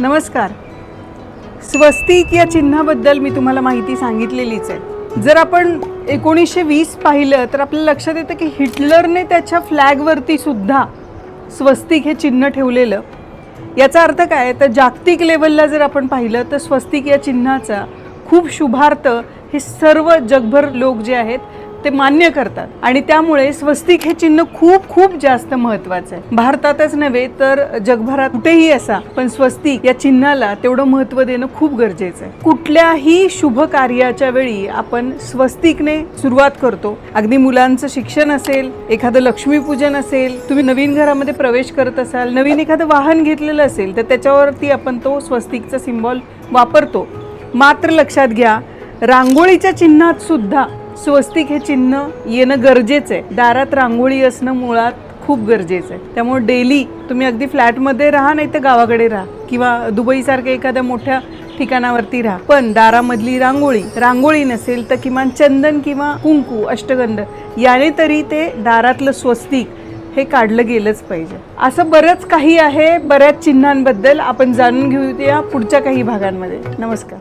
नमस्कार. स्वस्तिक या चिन्हाबद्दल मी तुम्हाला माहिती सांगितलेलीच आहे. जर आपण एकोणीसशे वीस पाहिलं तर आपल्याला लक्षात येतं की हिटलरने त्याच्या फ्लॅगवरती सुद्धा स्वस्तिक हे चिन्ह ठेवलेलं. याचा अर्थ काय? तर जागतिक लेवलला जर आपण पाहिलं तर स्वस्तिक या चिन्हाचा खूप शुभार्थ हे सर्व जगभर लोक जे आहेत ते मान्य करतात. आणि त्यामुळे स्वस्तिक हे चिन्ह खूप खूप जास्त महत्वाचं आहे. भारतातच नव्हे तर जगभरात कुठेही असा पण स्वस्तिक या चिन्हाला तेवढं महत्त्व देणं खूप गरजेचं आहे. कुठल्याही शुभ कार्याच्या वेळी आपण स्वस्तिकने सुरुवात करतो. अगदी मुलांचं शिक्षण असेल एखादं लक्ष्मीपूजन असेल तुम्ही नवीन घरामध्ये प्रवेश करत असाल नवीन एखादं वाहन घेतलेलं असेल तर त्याच्यावरती आपण तो स्वस्तिकचा सिम्बॉल वापरतो. मात्र लक्षात घ्या रांगोळीच्या चिन्हात सुद्धा स्वस्तिक हे चिन्ह येणं गरजेचं आहे दारात रांगोळी असणं मुळात खूप गरजेचं आहे त्यामुळे डेली तुम्ही अगदी फ्लॅटमध्ये राहा नाही तर गावाकडे राहा किंवा दुबईसारख्या एखाद्या मोठ्या ठिकाणावरती राहा. पण दारामधली रांगोळी रांगोळी नसेल तर किमान चंदन किंवा कुंकू अष्टगंध याने तरी ते दारातलं स्वस्तिक हे काढलं गेलंच पाहिजे. असं बरंच काही आहे बऱ्याच चिन्हांबद्दल आपण जाणून घेऊया पुढच्या काही भागांमध्ये. नमस्कार.